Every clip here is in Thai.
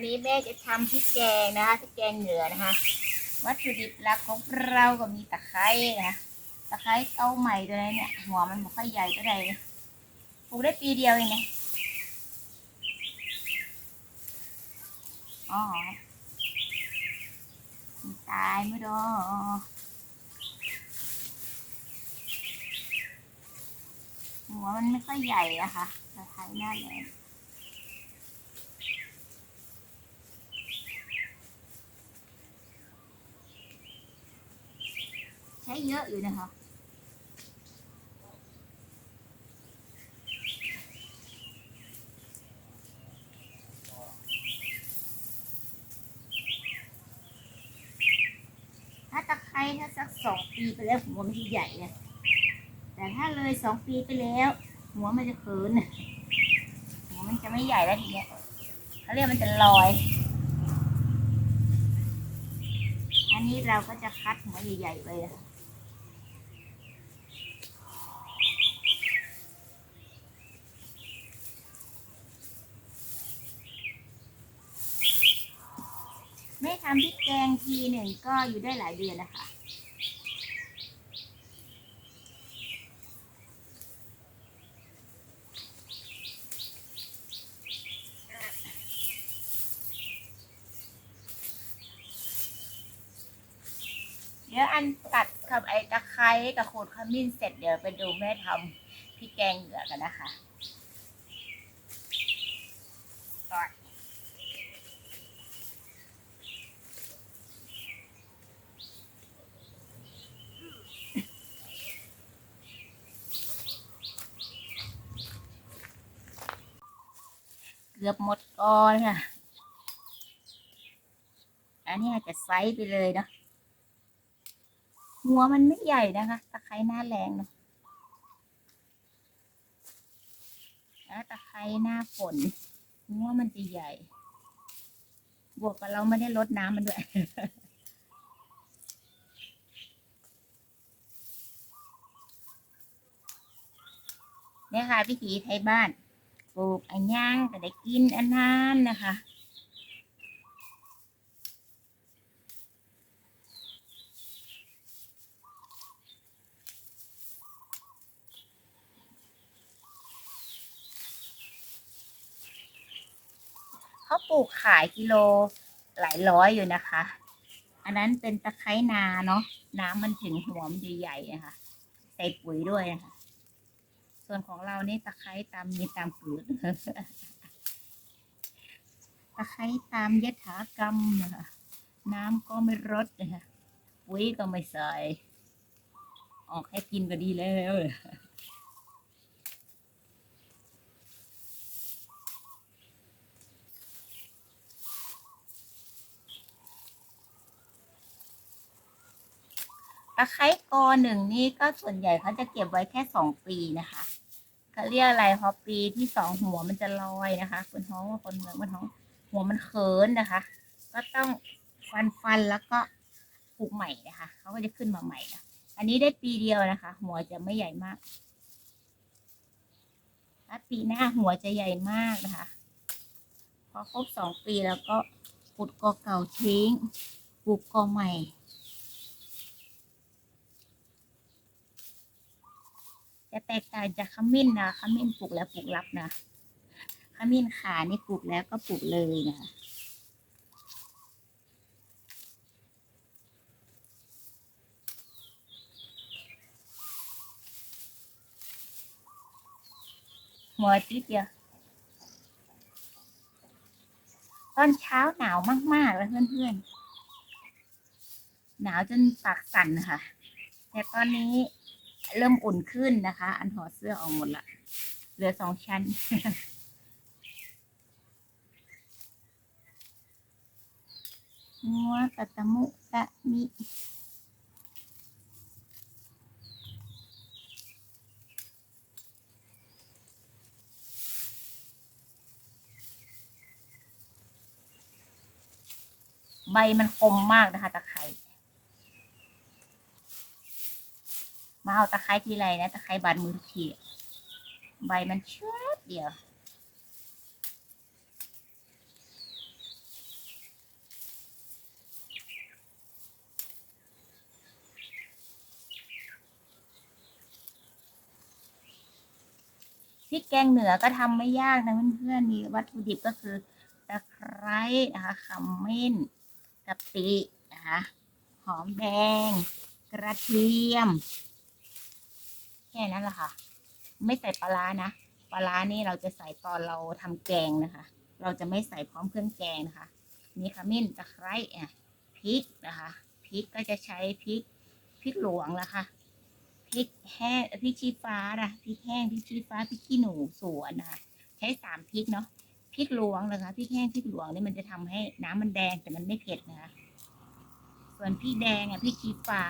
วันนี้แม่จะทำพริกแกงนะคะพริกแกงเหนือนะคะ วัตถุดิบหลักของเราก็มีตะไคร้นะคะตะไคร้เก้าใหม่ตัวนี้เนี่ยหัวมันไม่ค่อยใหญ่เท่าไหร่ปลูกได้ปีเดียวเองไงอ๋อตายไม่ดอหัวมันไม่ค่อยใหญ่อะค่ะตะไคร้หน้าแหล ช้เยอะอยู่นะคะถ้าตะไคร้ถ้าสักสองปีไปแล้วหัวมันจะใหญ่เลยแต่ถ้าเลยสองปีไปแล้ว หัวมันจะเขินหัวมันจะไม่ใหญ่แล้วทีเนี้ยเขาเรียกมันจะลอย อันนี้เราก็จะคัดหัวใหญ่ๆไปนะคะำพริกแกงทีหนึ่งก็อยู่ได้หลายเดือนนะคะ เดี๋ยวอันตัดกับไอ้ตะไคร้กับโขดขมิ้นเสร็จเดี๋ยวไปดูแม่ทำพริกแกงเหนือกันนะคะก่อ เกือบหมดก้อนค่ะ อันนี้อาจจะไซส์ไปเลยเนาะ หัวมันไม่ใหญ่นะคะตะไคร้หน้าแรงเนาะแล้วตะไคร้หน้าฝนหัวมันจะใหญ่ บวกกับเราไม่ได้ลดน้ำมันด้วยเนี่ยค่ะพิธีไทยบ้าน ปลูกอันย่างก็ได้กินอันนั้นนะคะเขาปลูกขายกิโลหลายร้อยอยู่นะคะ อันนั้นเป็นตะไคร้นาเนาะ น้ำมันถึงหัวมันใหญ่ๆนะคะ ใส่ปุ๋ยด้วยนะคะ ส่วนของเรานี่ตะไคร้ตามมีตามปืนตะไคร้ตามยถากรรมนะคะน้ำก็ไม่รดนะคะปุ๋ยก็ไม่ใส่ออกให้กินก็ดีแล้ว ตะไคร้กอหนึ่งนี่ก็ส่วนใหญ่เขาจะเก็บไว้แค่สองปีนะคะเขาเรียกอะไรพอปีที่สองหัวมันจะลอยนะคะคนท้องว่าคนเมืองคนท้อง หัวมันเขินนะคะ ก็ต้องฟันฟันแล้วก็ปลูกใหม่นะคะเขาก็จะขึ้นมาใหม่นะอันนี้ได้ปีเดียวนะคะ หัวจะไม่ใหญ่มากถ้าปีหน้าหัวจะใหญ่มากนะคะ พอครบสองปีแล้วก็ขุดกอเก่าทิ้งปลูกกอใหม่ จะแตกต่างจากขมิ้นนะขมิ้นปลูกแล้วปลูกรับนะขมิ้นขานี่ปลูกแล้วก็ปลูกเลยนะหัวติดเดียวตอนเช้าหนาวมากๆเลยเพื่อน ๆ หนาวจนปากสั่นค่ะ แต่ตอนนี้ เริ่มอุ่นขึ้นนะคะ อันถอดเสื้อออกหมดละ เหลือสองชั้น งัวตะตะมุตะมิใบมันคมมากนะคะตะไคร้ มาเอาตะไคร้ทีไรนะตะไคร้บานมือทุกทีใบมันเชืดเดียวพริกแกงเหนือก็ทำไม่ยากนะเพื่อนๆมีวัตถุดิบก็คือตะไคร้นะคะขมิ้นกะปินะคะหอมแดง กระเทียม ค่นั้นแหละค่ะ ไม่ใส่ปลาร้านะปลาร้านี่เราจะใส่ตอนเราทำแกงนะคะ เราจะไม่ใส่พร้อมเครื่องแกงนะคะ นี่ขมิ้นตะไคร้อะพริกนะคะพริกก็จะใช้พริกพริกหลวงละค่ะพริกแห้งพริกชี้ฟ้านะพริกแห้งพริกชี้ฟ้าพริกขี้หนูสวนนะคะใช้สามพริกเนาะพริกหลวงนะคะพริกแห้งพริกหลวงนี่มันจะทำให้น้ำมันแดงแต่มันไม่เผ็ดนะคะ ส่วนพริกแดงอะพริกชี้ฟ้า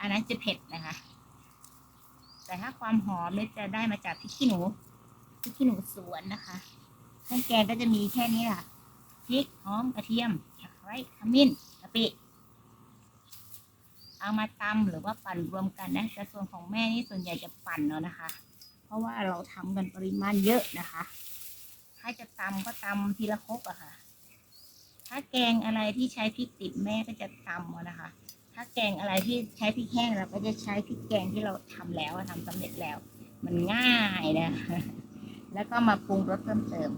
อันนั้นจะเผ็ดนะคะ แต่ถ้าความหอมเนี่ยจะได้มาจากพริกขี้หนูพริกขี้หนูสวนนะคะเครื่องแกงก็จะมีแค่นี้ค่ะพริกหอมกระเทียมตะไคร้ขมิ้นกะปิเอามาตำหรือว่าปั่นรวมกันนะแต่ส่วนของแม่นี่ส่วนใหญ่จะปั่นเนาะนะคะ เพราะว่าเราทำกันปริมาณเยอะนะคะ ถ้าจะตำก็ตำทีละครกอะค่ะ ถ้าแกงอะไรที่ใช้พริกติดแม่ก็จะตำเอานะคะ ถ้าแกงอะไรที่ใช้พริกแห้งเราก็จะใช้พริกแกงที่เราทำแล้วอะทำสำเร็จแล้ว มันง่ายนะ แล้วก็มาปรุงรสเพิ่มเติม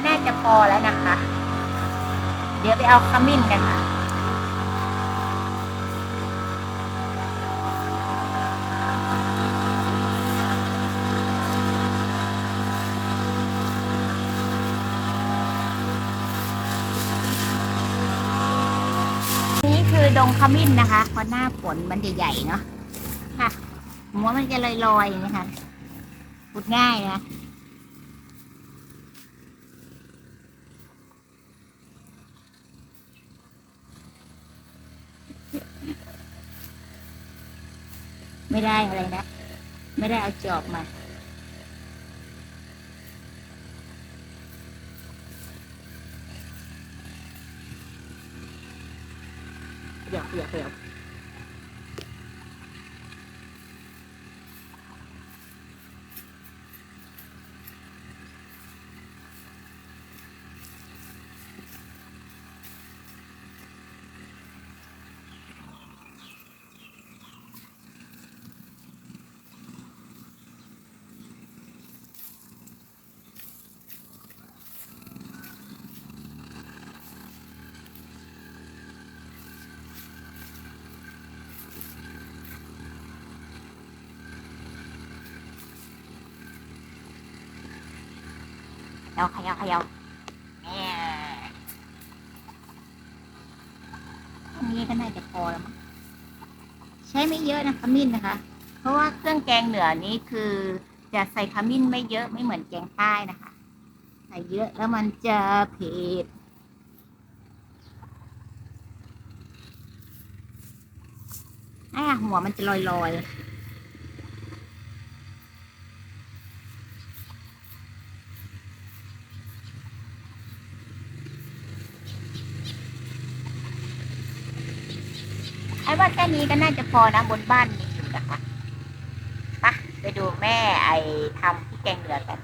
ก็น่าจะพอแล้วนะคะ เดี๋ยวไปเอาขมิ้นกันค่ะนี่คือดงขมิ้นนะคะเพราะหน้าฝนมันจะใหญ่เนาะค่ะหัวมันจะลอยๆอย่างนี้ค่ะพูดง่ายนะ ไม่ได้อะไรนะ ไม่ได้เอาจอบมา เดี๋ยวเดี๋ยวเดี๋ยว ย่าเขย่าเขย่าแหม่อันนี้ก็น่าจะพอแล้วมั้งใช้ไม่เยอะนะขมิ้นนะคะ เพราะว่าเครื่องแกงเหนือนี้คือจะใส่ขมิ้นไม่เยอะไม่เหมือนแกงใต้นะคะ ใส่เยอะแล้วมันจะเผ็ดอ่าหัวมันจะลอยๆ ว่าแค่นี้ก็น่าจะพอนะบนบ้านมีอยู่นะคะไปไปดูแม่ไอทำพี่แกงเหนือกัน